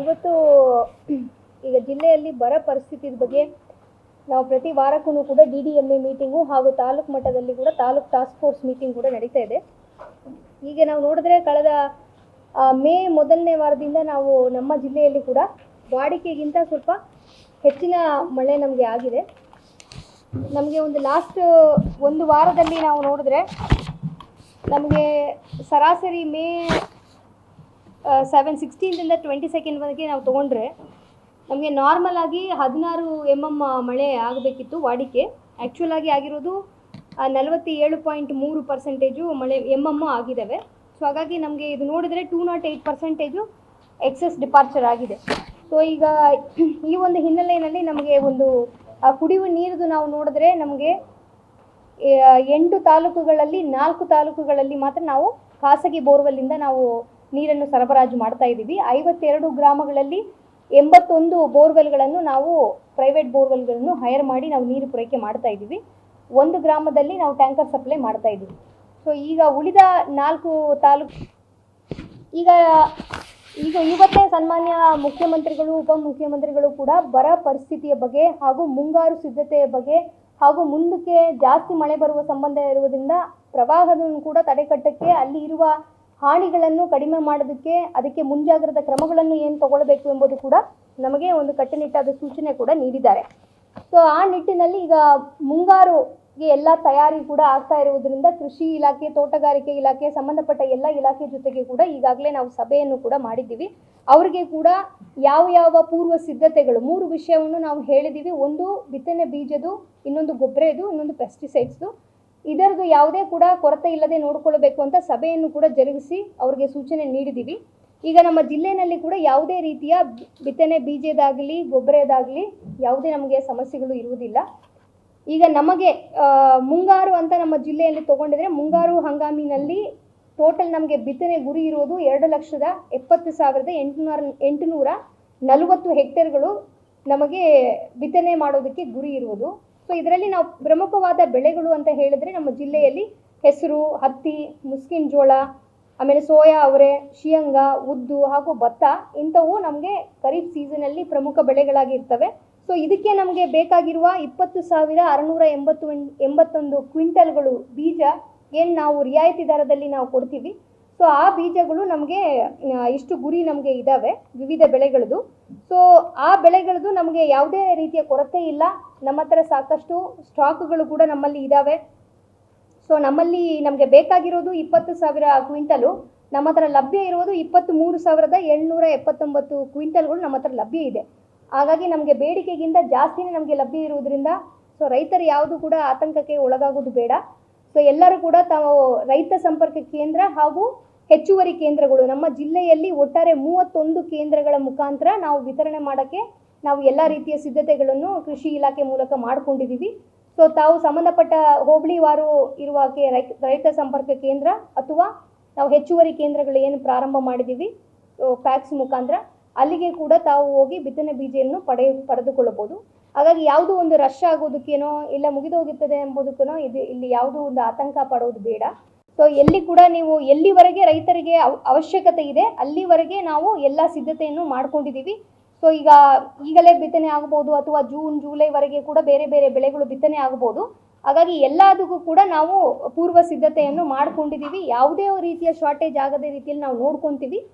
ಇವತ್ತು ಈಗ ಜಿಲ್ಲೆಯಲ್ಲಿ ಬರ ಪರಿಸ್ಥಿತಿ ಬಗ್ಗೆ ನಾವು ಪ್ರತಿ ವಾರಕ್ಕೂ ಕೂಡ D D M A meeting ಹಾಗೂ ತಾಲೂಕು ಮಟ್ಟದಲ್ಲಿ ಕೂಡ ತಾಲೂಕು ಟಾಸ್ಕ್ ಫೋರ್ಸ್ ಮೀಟಿಂಗ್ ಕೂಡ ನಡೀತಾ ಇದೆ. ಹೀಗೆ ನಾವು ನೋಡಿದ್ರೆ ಕಳೆದ ಮೇ ಮೊದಲನೇ ವಾರದಿಂದ ನಾವು ನಮ್ಮ ಜಿಲ್ಲೆಯಲ್ಲಿ ಕೂಡ ವಾಡಿಕೆಗಿಂತ ಸ್ವಲ್ಪ ಹೆಚ್ಚಿನ ಮಳೆ ನಮಗೆ ಆಗಿದೆ. ನಮಗೆ ಒಂದು ಲಾಸ್ಟ್ ಒಂದು ವಾರದಲ್ಲಿ ನಾವು ನೋಡಿದ್ರೆ ನಮಗೆ ಸರಾಸರಿ ಮೇ ಸೆವೆನ್ ಸಿಕ್ಸ್ಟೀನ್ದಿಂದ ಟ್ವೆಂಟಿ ಸೆಕೆಂಡ್ವರೆಗೆ ನಾವು ತೊಗೊಂಡ್ರೆ ನಮಗೆ ನಾರ್ಮಲ್ ಆಗಿ ಹದಿನಾರು ಎಂ ಎಂ ಮಳೆ ಆಗಬೇಕಿತ್ತು ವಾಡಿಕೆ. ಆ್ಯಕ್ಚುಲ್ ಆಗಿ ಆಗಿರೋದು ನಲವತ್ತೇಳು ಪಾಯಿಂಟ್ ಮೂರು ಪರ್ಸೆಂಟೇಜು ಮಳೆ ಎಂ ಎಂ ಆಗಿದ್ದಾವೆ ಸೊ ಹಾಗಾಗಿ ನಮಗೆ ಇದು ನೋಡಿದರೆ two naught eight percentage excess departure ಆಗಿದೆ. ಸೊ ಈಗ ಈ ಒಂದು ಹಿನ್ನೆಲೆಯಲ್ಲಿ ನಮಗೆ ಒಂದು ಕುಡಿಯುವ ನೀರದು ನಾವು ನೋಡಿದ್ರೆ ನಮಗೆ ಎಂಟು ತಾಲೂಕುಗಳಲ್ಲಿ ನಾಲ್ಕು ತಾಲೂಕುಗಳಲ್ಲಿ ಮಾತ್ರ ನಾವು ಖಾಸಗಿ ಬೋರ್ವೆಲ್ಲಿಂದ ನಾವು ನೀರನ್ನು ಸರಬರಾಜು ಮಾಡ್ತಾ ಇದ್ದೀವಿ. ಐವತ್ತೆರಡು ಗ್ರಾಮಗಳಲ್ಲಿ ಎಂಬತ್ತೊಂದು ಬೋರ್ವೆಲ್ಗಳನ್ನು ನಾವು ಪ್ರೈವೇಟ್ ಬೋರ್ವೆಲ್ಗಳನ್ನು ಹೈರ್ ಮಾಡಿ ನಾವು ನೀರು ಪೂರೈಕೆ ಮಾಡ್ತಾ ಇದ್ದೀವಿ. ಒಂದು ಗ್ರಾಮದಲ್ಲಿ ನಾವು ಟ್ಯಾಂಕರ್ ಸಪ್ಲೈ ಮಾಡ್ತಾ ಇದ್ದೀವಿ. ಸೊ ಈಗ ಉಳಿದ ನಾಲ್ಕು ತಾಲೂಕು ಈಗ ಈಗ ಇವತ್ತೇ ಸನ್ಮಾನ್ಯ ಮುಖ್ಯಮಂತ್ರಿಗಳು ಉಪಮುಖ್ಯಮಂತ್ರಿಗಳು ಕೂಡ ಬರ ಪರಿಸ್ಥಿತಿಯ ಬಗ್ಗೆ ಹಾಗೂ ಮುಂಗಾರು ಸಿದ್ಧತೆಯ ಬಗ್ಗೆ ಹಾಗೂ ಮುಂದಕ್ಕೆ ಜಾಸ್ತಿ ಮಳೆ ಬರುವ ಸಂಬಂಧ ಇರುವುದರಿಂದ ಪ್ರವಾಹವನ್ನು ಕೂಡ ತಡೆಗಟ್ಟಕ್ಕೆ ಅಲ್ಲಿ ಇರುವ ಹಾನಿಗಳನ್ನು ಕಡಿಮೆ ಮಾಡೋದಕ್ಕೆ, ಅದಕ್ಕೆ ಮುಂಜಾಗ್ರತಾ ಕ್ರಮಗಳನ್ನು ಏನು ತಗೊಳ್ಬೇಕು ಎಂಬುದು ಕೂಡ ನಮಗೆ ಒಂದು ಕಟ್ಟುನಿಟ್ಟಾದ ಸೂಚನೆ ಕೂಡ ನೀಡಿದ್ದಾರೆ. ಸೊ ಆ ನಿಟ್ಟಿನಲ್ಲಿ ಈಗ ಮುಂಗಾರುಗೆ ಎಲ್ಲ ತಯಾರಿ ಕೂಡ ಆಗ್ತಾ ಇರುವುದರಿಂದ ಕೃಷಿ ಇಲಾಖೆ, ತೋಟಗಾರಿಕೆ ಇಲಾಖೆ, ಸಂಬಂಧಪಟ್ಟ ಎಲ್ಲ ಇಲಾಖೆ ಜೊತೆಗೆ ಕೂಡ ಈಗಾಗಲೇ ನಾವು ಸಭೆಯನ್ನು ಕೂಡ ಮಾಡಿದ್ದೀವಿ. ಅವರಿಗೆ ಕೂಡ ಯಾವ ಯಾವ ಪೂರ್ವ ಸಿದ್ಧತೆಗಳು, ಮೂರು ವಿಷಯವನ್ನು ನಾವು ಹೇಳಿದ್ದೀವಿ. ಒಂದು ಬಿತ್ತನೆ ಬೀಜದು ಇನ್ನೊಂದು ಗೊಬ್ಬರದು ಇನ್ನೊಂದು ಪೆಸ್ಟಿಸೈಡ್ಸ್ದು ಇದರದ್ದು ಯಾವುದೇ ಕೂಡ ಕೊರತೆ ಇಲ್ಲದೆ ನೋಡಿಕೊಳ್ಳಬೇಕು ಅಂತ ಸಭೆಯನ್ನು ಕೂಡ ಜರುಗಿಸಿ ಅವರಿಗೆ ಸೂಚನೆ ನೀಡಿದ್ದೀವಿ ಈಗ ನಮ್ಮ ಜಿಲ್ಲೆಯಲ್ಲಿ ಕೂಡ ಯಾವುದೇ ರೀತಿಯ ಬಿತ್ತನೆ ಬೀಜದಾಗಲಿ, ಗೊಬ್ಬರದಾಗಲಿ ಯಾವುದೇ ನಮಗೆ ಸಮಸ್ಯೆಗಳು ಇರುವುದಿಲ್ಲ. ಈಗ ನಮಗೆ ಮುಂಗಾರು ಅಂತ ನಮ್ಮ ಜಿಲ್ಲೆಯಲ್ಲಿ ತಗೊಂಡಿದ್ರೆ ಮುಂಗಾರು ಹಂಗಾಮಿನಲ್ಲಿ ಟೋಟಲ್ ನಮಗೆ ಬಿತ್ತನೆ ಗುರಿ ಇರೋದು ಎರಡು ಲಕ್ಷದ ಎಪ್ಪತ್ತು ಸಾವಿರದ ಎಂಟುನೂರ ಎಂಟುನೂರ ನಲವತ್ತು ಹೆಕ್ಟೇರ್ಗಳು ನಮಗೆ ಬಿತ್ತನೆ ಮಾಡೋದಕ್ಕೆ ಗುರಿ ಇರುವುದು ಸೊ ಇದರಲ್ಲಿ ನಾವು ಪ್ರಮುಖವಾದ ಬೆಳೆಗಳು ಅಂತ ಹೇಳಿದ್ರೆ ನಮ್ಮ ಜಿಲ್ಲೆಯಲ್ಲಿ ಹೆಸರು, ಹತ್ತಿ, ಮುಸ್ಕಿನ್ ಜೋಳ, ಆಮೇಲೆ ಸೋಯಾ ಅವರೆ, ಶಿಯಂಗ, ಉದ್ದು ಹಾಗೂ ಭತ್ತ ಇಂಥವು ನಮಗೆ ಖರೀಫ್ ಸೀಸನಲ್ಲಿ ಪ್ರಮುಖ ಬೆಳೆಗಳಾಗಿ ಇರ್ತವೆ ಸೊ ಇದಕ್ಕೆ ನಮಗೆ ಬೇಕಾಗಿರುವ ಇಪ್ಪತ್ತು ಸಾವಿರ ಅರುನೂರ ಎಂಬತ್ತು, ಎಂಬತ್ತೊಂದು ಕ್ವಿಂಟಲ್ಗಳು ಬೀಜ ಏನು ನಾವು ರಿಯಾಯಿತಿ ದರದಲ್ಲಿ ನಾವು ಕೊಡ್ತೀವಿ. ಸೊ ಆ ಬೀಜಗಳು ನಮಗೆ ಇಷ್ಟು ಗುರಿ ನಮಗೆ ಇದ್ದಾವೆ ವಿವಿಧ ಬೆಳೆಗಳದ್ದು ಸೊ ಆ ಬೆಳೆಗಳದ್ದು ನಮಗೆ ಯಾವುದೇ ರೀತಿಯ ಕೊರತೆ ಇಲ್ಲ. ನಮ್ಮ ಹತ್ರ ಸಾಕಷ್ಟು ಸ್ಟಾಕ್ಗಳು ಕೂಡ ನಮ್ಮಲ್ಲಿ ಇದ್ದಾವೆ ಸೊ ನಮ್ಮಲ್ಲಿ ನಮಗೆ ಬೇಕಾಗಿರೋದು ಇಪ್ಪತ್ತು ಸಾವಿರ ಕ್ವಿಂಟಲು. ನಮ್ಮ ಹತ್ರ ಲಭ್ಯ ಇರೋದು ಇಪ್ಪತ್ತ್ ಮೂರು ಸಾವಿರದ ಏಳ್ನೂರ ಎಪ್ಪತ್ತೊಂಬತ್ತು ಕ್ವಿಂಟಲ್ಗಳು ನಮ್ಮ ಹತ್ರ ಲಭ್ಯ ಇದೆ. ಹಾಗಾಗಿ ನಮಗೆ ಬೇಡಿಕೆಗಿಂತ ಜಾಸ್ತಿನೇ ನಮಗೆ ಲಭ್ಯ ಇರುವುದರಿಂದ ಸೊ ರೈತರು ಯಾವುದು ಕೂಡ ಆತಂಕಕ್ಕೆ ಒಳಗಾಗೋದು ಬೇಡ. ಸೊ ಎಲ್ಲರೂ ಕೂಡ ತಾವು ರೈತ ಸಂಪರ್ಕ ಕೇಂದ್ರ ಹಾಗೂ ಹೆಚ್ಚುವರಿ ಕೇಂದ್ರಗಳು. ನಮ್ಮ ಜಿಲ್ಲೆಯಲ್ಲಿ ಒಟ್ಟಾರೆ ಮೂವತ್ತೊಂದು ಕೇಂದ್ರಗಳ ಮುಖಾಂತರ ನಾವು ವಿತರಣೆ ಮಾಡೋಕ್ಕೆ ನಾವು ಎಲ್ಲ ರೀತಿಯ ಸಿದ್ಧತೆಗಳನ್ನು ಕೃಷಿ ಇಲಾಖೆ ಮೂಲಕ ಮಾಡಿಕೊಂಡಿದ್ದೀವಿ. ಸೊ ತಾವು ಸಂಬಂಧಪಟ್ಟ ಹೋಬಳಿವಾರು ಇರುವ ಕೆ ರೈತ ಸಂಪರ್ಕ ಕೇಂದ್ರ ಅಥವಾ ನಾವು ಹೆಚ್ಚುವರಿ ಕೇಂದ್ರಗಳು ಏನು ಪ್ರಾರಂಭ ಮಾಡಿದ್ದೀವಿ ಫ್ಯಾಕ್ಸ್ ಮುಖಾಂತರ ಅಲ್ಲಿಗೆ ಕೂಡ ತಾವು ಹೋಗಿ ಬಿತ್ತನೆ ಬೀಜವನ್ನು ಪಡೆ, ಪಡೆದುಕೊಳ್ಳಬಹುದು. ಹಾಗಾಗಿ ಯಾವುದೋ ಒಂದು ರಶ್ ಆಗೋದಕ್ಕೇನೋ ಇಲ್ಲ ಮುಗಿದೋಗುತ್ತದೆ ಎಂಬುದಕ್ಕೂ ಇದು ಇಲ್ಲಿ ಯಾವುದೋ ಒಂದು ಆತಂಕ ಪಡೋದು ಬೇಡ. ಸೊ ಎಲ್ಲಿ ಕೂಡ ನೀವು ಎಲ್ಲಿವರೆಗೆ ರೈತರಿಗೆ ಅವ್- ಅವಶ್ಯಕತೆ ಇದೆ, ಅಲ್ಲಿವರೆಗೆ ನಾವು ಎಲ್ಲ ಸಿದ್ಧತೆಯನ್ನು ಮಾಡ್ಕೊಂಡಿದ್ದೀವಿ. ಸೊ ಈಗ ಈಗಲೇ ಬಿತ್ತನೆ ಆಗ್ಬೋದು ಅಥವಾ ಜೂನ್, ಜುಲೈವರೆಗೆ ಕೂಡ ಬೇರೆ ಬೇರೆ ಬೆಳೆಗಳು ಬಿತ್ತನೆ ಆಗ್ಬೋದು. ಹಾಗಾಗಿ ಎಲ್ಲದಕ್ಕೂ ಕೂಡ ನಾವು ಪೂರ್ವ ಸಿದ್ಧತೆಯನ್ನು ಮಾಡ್ಕೊಂಡಿದ್ದೀವಿ. ಯಾವುದೇ ರೀತಿಯ ಶಾರ್ಟೇಜ್ ಆಗದೇ ರೀತಿಯಲ್ಲಿ ನಾವು ನೋಡ್ಕೊತೀವಿ.